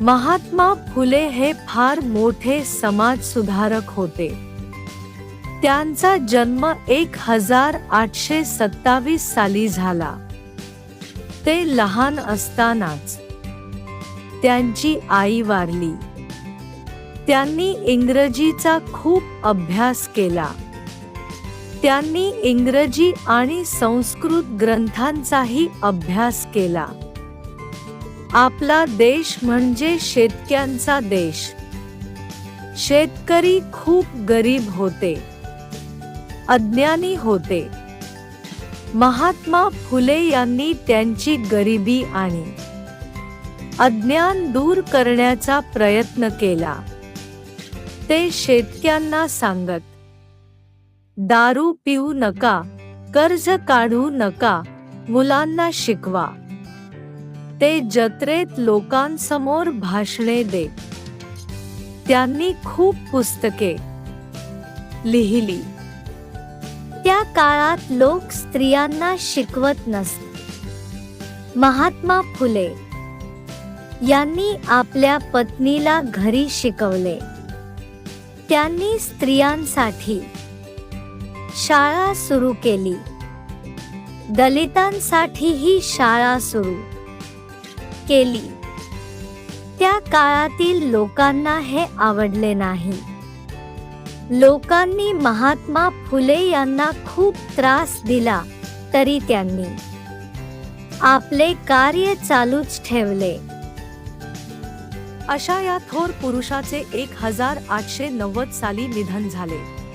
महात्मा फुले हे फार मोठे समाजसुधारक होते. त्यांचा जन्म एक हजार आठशे सत्तावीस साली झाला. ते लहान असतानाच त्यांची आई वारली. त्यांनी इंग्रजीचा खूप अभ्यास केला. त्यांनी इंग्रजी आणि संस्कृत ग्रंथांचाही अभ्यास केला. आपला देश म्हणजे शेतक्यांचा देश. शेतकरी खूप गरीब होते. अज्ञानी होते. महात्मा फुले यांनी त्यांची गरिबी आणि अज्ञान दूर करण्याचा प्रयत्न केला. ते शेतक्यांना सांगत दारू पिऊ नका कर्ज काढू नका मुलांना शिकवा. ते जत्रेत लोकांसमोर भाषणे देत त्यांनी खूप पुस्तके लिहिली. त्या काळात लोक स्त्रियांना शिकवत नसत. महात्मा फुले यांनी आपल्या पत्नीला घरी शिकवले. त्यांनी स्त्रियांसाठी शाळा सुरू केली. दलितांसाठीही शाळा सुरू. केली. त्या काळातील लोकांना हे आवडले नाही. लोकांनी महात्मा फुले यांना खूप त्रास दिला तरी त्यांनी आपले कार्य चालूच ठेवले. अशा या थोर पुरुषाचे एक हजार आठशे नव्वद साली निधन झाले.